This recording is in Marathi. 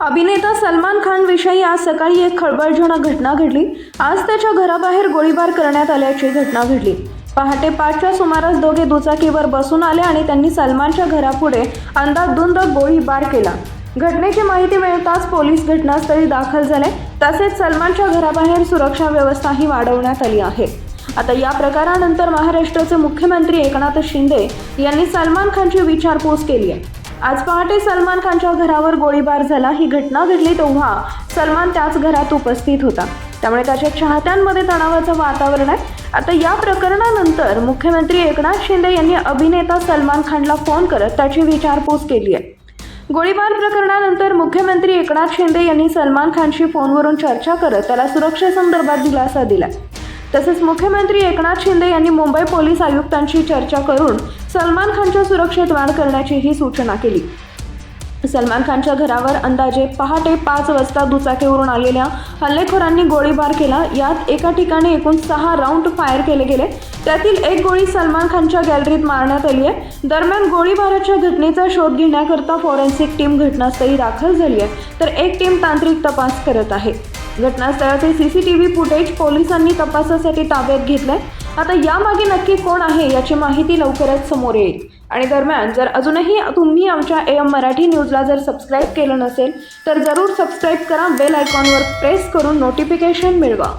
अभिनेता सलमान खानविषयी आज सकाळी एक खळबळजनक घटना घडली. आज त्याच्या घराबाहेर गोळीबार करण्यात आल्याची घटना घडली. पहाटे पाचच्या सुमारास दोघे दुचाकीवर बसून आले आणि त्यांनी सलमानच्या घरापुढे अंदाधुंद गोळीबार केला. घटनेची माहिती मिळताच पोलीस घटनास्थळी दाखल झाले. तसेच सलमानच्या घराबाहेर सुरक्षा व्यवस्थाही वाढवण्यात आली आहे. आता या प्रकारानंतर महाराष्ट्राचे मुख्यमंत्री एकनाथ शिंदे यांनी सलमान खानची विचारपूस केली आहे. आज पहाटे सलमान खानच्या घरावर गोळीबार झाला. ही घटना घडली तेव्हा सलमान त्याच घरात उपस्थित होता. त्यामुळे त्याच्या चाहत्यांमध्ये तणावाचं वातावरण आहे. आता या प्रकरणानंतर मुख्यमंत्री एकनाथ शिंदे यांनी अभिनेता सलमान खानला फोन करत त्याची विचारपूस केली आहे. गोळीबार प्रकरणानंतर मुख्यमंत्री एकनाथ शिंदे यांनी सलमान खानशी फोनवरून चर्चा करत त्याला सुरक्षेसंदर्भात दिलासा दिला तसेच मुख्यमंत्री एकनाथ शिंदे यांनी मुंबई पोलीस आयुक्तांशी चर्चा करून सलमान खानच्या सुरक्षेत वाढ करण्याचीही सूचना केली. सलमान खानच्या घरावर अंदाजे पहाटे पाच वाजता दुचाकीवरून आलेल्या हल्लेखोरांनी गोळीबार केला. यात एका ठिकाणी एकूण सहा राऊंड फायर केले गेले. त्यातील एक गोळी सलमान खानच्या गॅलरीत मारण्यात आली आहे. दरम्यान गोळीबाराच्या घटनेचा शोध घेण्याकरता फॉरेन्सिक टीम घटनास्थळी दाखल झाली आहे. तर एक टीम तांत्रिक तपास करत आहे. घटनास्थळाचे C C T V footage पोलिसांनी तपासासाठी ताब्यात घेतलंय. आता यामागे नक्की कोण आहे याची माहिती लवकरच समोर येईल. आणि दरम्यान जर अजूनही तुम्ही आमच्या ए एम मराठी न्यूजला जर सबस्क्राईब केलं नसेल तर जरूर सबस्क्राईब करा बेल आयकॉनवर प्रेस करून नोटिफिकेशन मिळवा.